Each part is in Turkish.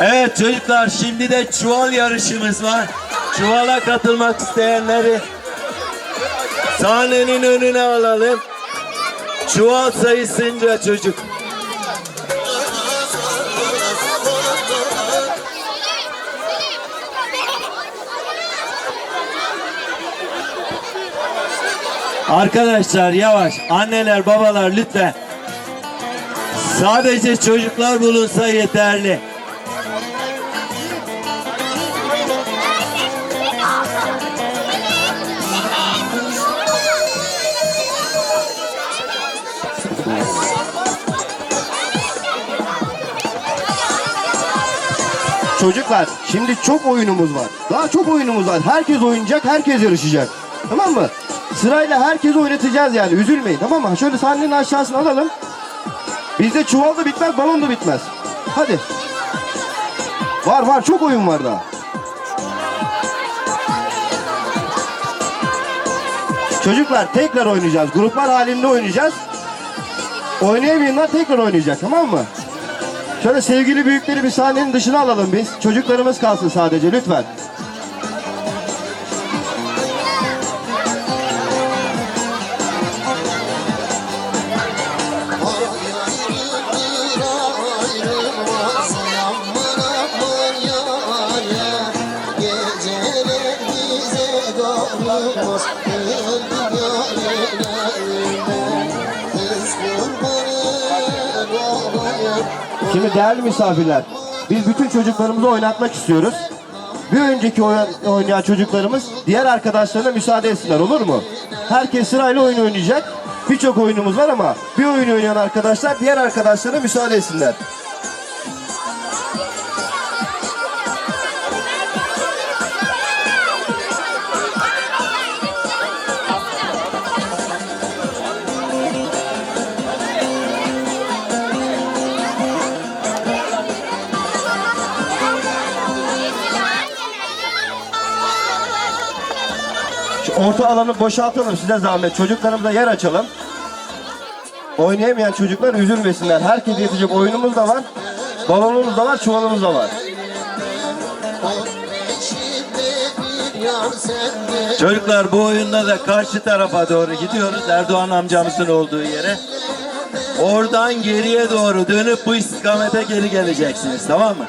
Evet çocuklar şimdi de çuval yarışımız var. Çuvala katılmak isteyenleri sahnenin önüne alalım. Çuval sayısınca çocuk. Arkadaşlar yavaş. Anneler babalar lütfen. Sadece çocuklar bulunsa yeterli. Çocuklar şimdi çok oyunumuz var. Daha çok oyunumuz var. Herkes oynayacak, herkes yarışacak. Tamam mı? Sırayla herkes oynatacağız yani. Üzülmeyin tamam mı? Şöyle sahnenin aşağısına alalım. Bizde çuval da bitmez, balon da bitmez. Hadi. Var var çok oyun var daha. Çocuklar tekrar oynayacağız. Gruplar halinde oynayacağız. Oynayamayanlar tekrar oynayacak tamam mı? Şöyle sevgili büyükleri bir sahnenin dışına alalım biz. Çocuklarımız kalsın sadece lütfen. Şimdi değerli misafirler, biz bütün çocuklarımızı oynatmak istiyoruz. Bir önceki oyn- oynayan çocuklarımız diğer arkadaşlarına müsaade etsinler olur mu? Herkes sırayla oyun oynayacak. Birçok oyunumuz var ama bir oyun oynayan arkadaşlar diğer arkadaşlarına müsaade etsinler. Orta alanı boşaltalım size zahmet. Çocuklarımıza yer açalım. Oynayamayan çocuklar üzülmesinler. Herkes yetecek oyunumuz da var. Balonumuz da var, çuvalımız da var. Çocuklar bu oyunda da karşı tarafa doğru gidiyoruz. Erdoğan amcamızın olduğu yere. Oradan geriye doğru dönüp bu istikamete geri geleceksiniz tamam mı?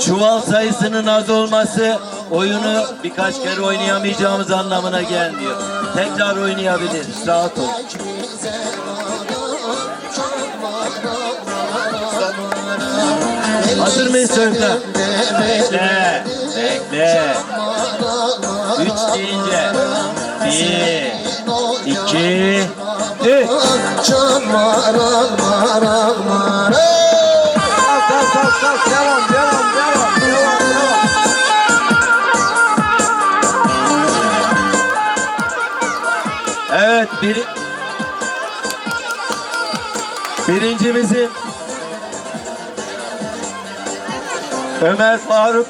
Çuval sayısının az olması oyunu birkaç kere oynayamayacağımız anlamına gelmiyor. Tekrar oynayabiliriz. Rahat olun. Hazır mıyız çocuklar? Bekle. Bekle. Üç deyince. Bir. iki, Üç. Kalk kalk kalk devam devam devam Biri birincimizin Ömer Faruk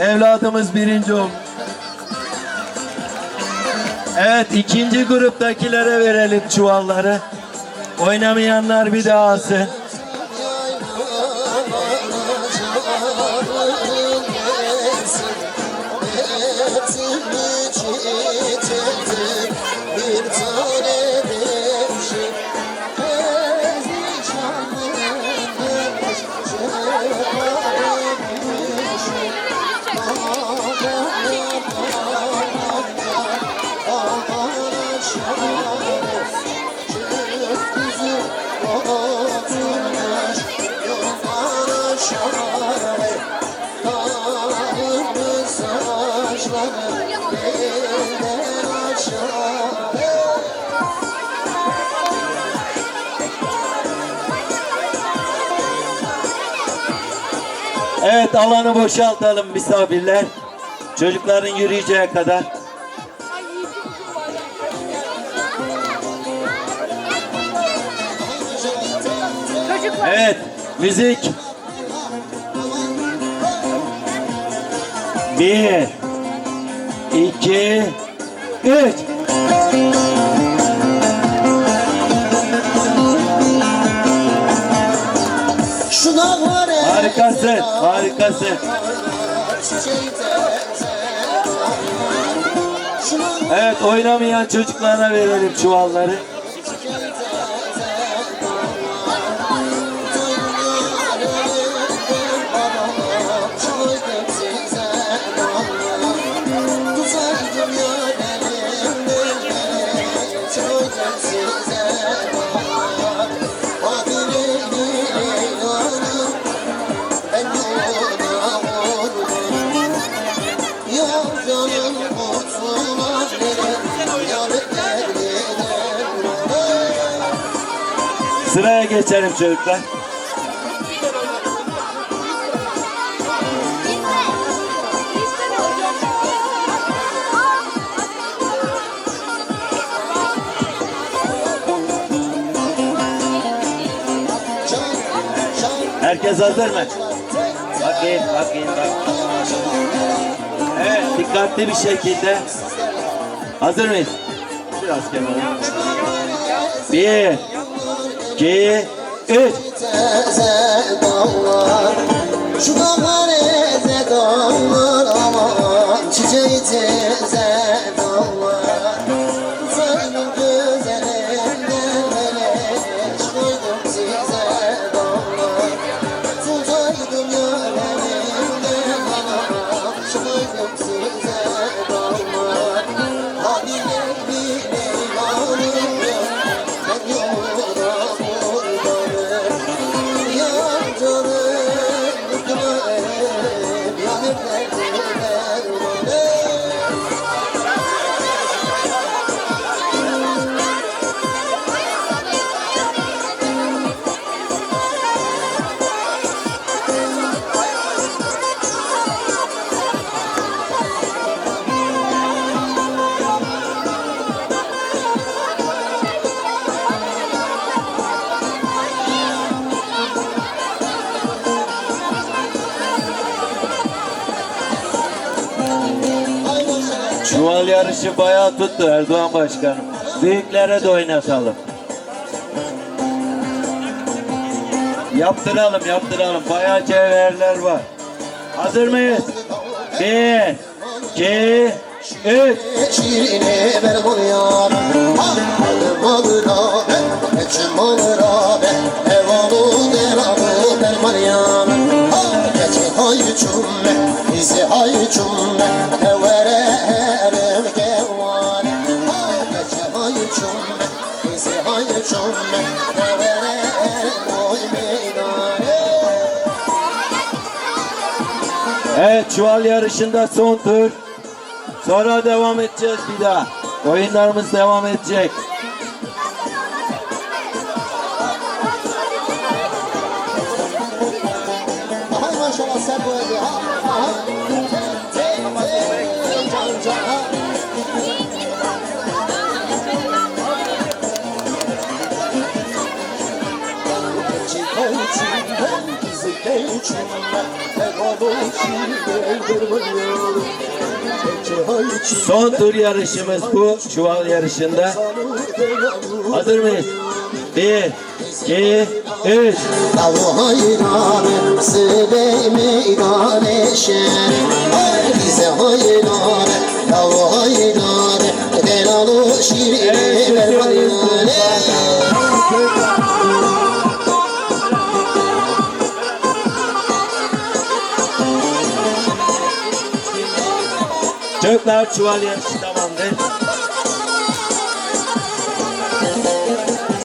evladımız birinci oldu. Evet ikinci gruptakilere verelim çuvalları. Oynamayanlar bir daha alsın. Evet alanı boşaltalım misafirler. Çocukların yürüyeceği kadar. Evet müzik. Bir, iki, üç. Harikasın, harikasın. Evet oynamayan çocuklara verelim çuvalları. Sıraya geçelim çocuklar. Herkes hazır mı? Bakayım, bakayım, bak. Evet, dikkatli bir şekilde. Hazır mıyız? Biraz kenara. Bir, iki, üç. Şu dağlar eze dağlar Çuval yarışı bayağı tuttu Erdoğan Başkanım. Büyüklere de oynatalım. Yaptıralım, yaptıralım. Bayağı cevherler var. Hazır mıyız? Bir, iki, üç. Şiirine ver bu yar Aldım Evet, çuval yarışında son tur. Sonra devam edeceğiz bir daha. Oyunlarımız devam edecek. Son tur yarışımız bu. Çuval yarışında. Hazır mıyız? Bir, iki, üç. Davu hayran, sıle meydan eşer Bize hayran, davu hayran Delalı şiirine ver hayran Çocuklar çuval yarışı tamamdır.